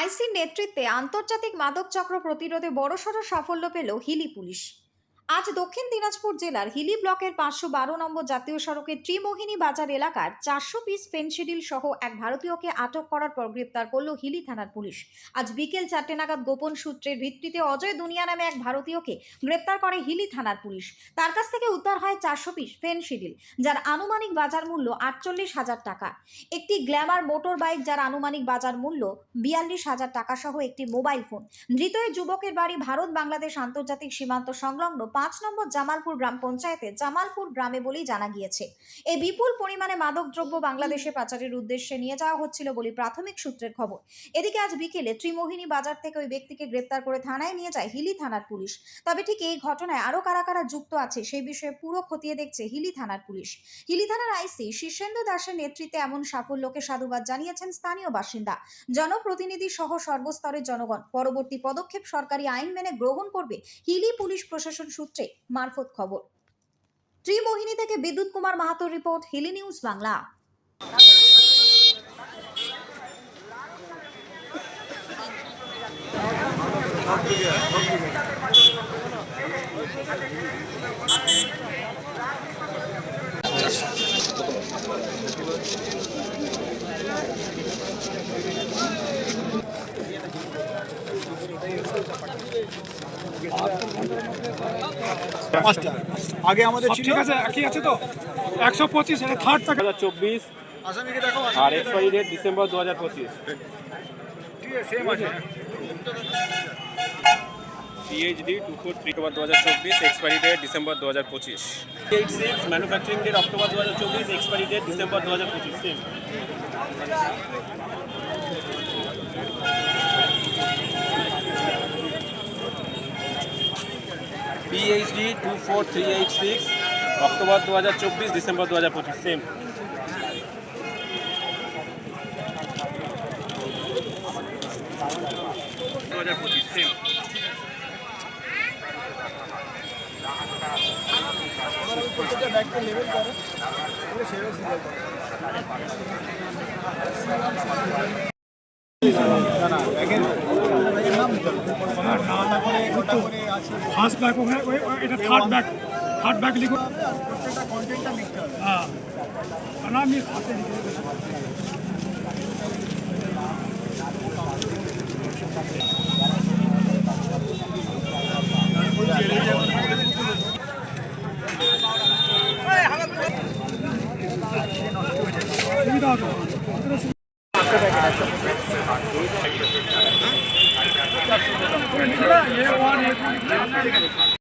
আইসির নেতৃত্বে আন্তর্জাতিক মাদক চক্র প্রতিরোধে বড়সড় সাফল্য পেল হিলি পুলিশ। আজ দক্ষিণ দিনাজপুর জেলার হিলি ব্লকের পাঁচশো বারো নম্বর জাতীয় সড়কের ত্রিমোহিনী বাজার এলাকার চারশো পিস ফেনসিডিল সহ এক ভারতীয়কে আটক করার পর গ্রেপ্তার করল হিলি থানার পুলিশ। আজ বিকেল চারটে নাগাদ গোপন সূত্রের ভিত্তিতে অজয় দুনিয়া নামে এক ভারতীয়কে গ্রেপ্তার করে হিলি থানার পুলিশ। তার কাছ থেকে উদ্ধার হয় চারশো পিস ফেনসিডিল যার আনুমানিক বাজার মূল্য আটচল্লিশ হাজার টাকা। একটি গ্ল্যামার মোটর বাইক, যার আনুমানিক বাজার মূল্য বিয়াল্লিশ হাজার টাকা সহ একটি মোবাইল ফোন। ধৃত যুবকের বাড়ি ভারত বাংলাদেশ আন্তর্জাতিক সীমান্ত সংলগ্ন পাঁচ নম্বর জামালপুর গ্রাম পঞ্চায়েতে জামালপুর গ্রামে বলেই জানা গিয়েছে। এই বিপুল পরিমাণে মাদকদ্রব্য বাংলাদেশে পাচারের উদ্দেশ্যে নিয়ে যাওয়া হচ্ছিল বলে প্রাথমিক সূত্রের খবর। এদিকে আজ বিকেলে ত্রিমোহিনী বাজার থেকে ওই ব্যক্তিকে গ্রেপ্তার করে থানায় নিয়ে যায় হিলি থানার পুলিশ। তবে ঠিক এই ঘটনায় আরও কারা কারা যুক্ত আছে সেই বিষয়ে পুরো খতিয়ে দেখছে হিলি থানার পুলিশ। হিলি থানার আইসি শীর্ষেন্দু দাসের নেতৃত্বে এমন সাফল্যকে সাধুবাদ জানিয়েছেন স্থানীয় বাসিন্দা। জনপ্রতিনিধি সহ সর্বস্তরের জনগণ, পরবর্তী পদক্ষেপ সরকারি আইন মেনে গ্রহণ করবে হিলি পুলিশ প্রশাসন সূত্রে মারফত খবর। ত্রিমোহিনী থেকে বিদ্যুৎ কুমার মাহাতোর রিপোর্ট হিলি নিউজ বাংলা। পাঁচটা আগে আমাদের ঠিক আছে একই আছে তো? একশো পঁচিশ এটা থার্ড প্যাকেট হাজার চব্বিশ। আর এক্সপায়ারি ডেট ডিসেম্বর দু হাজার পঁচিশ। ঠিক আছে সেম আছে। PHD two four three October দু হাজার চব্বিশ এক্সপায়ারি ডেট ডিসেম্বর দু হাজার পঁচিশ। Eight six manufacturing date October দু হাজার চব্বিশ এক্সপায়ারি ডেট ডিসেম্বর দু হাজার পঁচিশ PHD two four three eight six October দু হাজার চব্বিশ ডিসেম্বর দু হাজার পঁচিশ সেম দু হাজার পঁচিশ সেম ফার্স্ট ব্যাগ ওখানে ওই- ওই- এটা থার্ড ব্যাগ থার্ড ব্যাগ লিখুন প্রত্যেকটা কন্টেন্টটা লিখতে হবে হ্যাঁ না আমি হাতে লিখে দেবো। সুবিধা হবে ఏ వాడు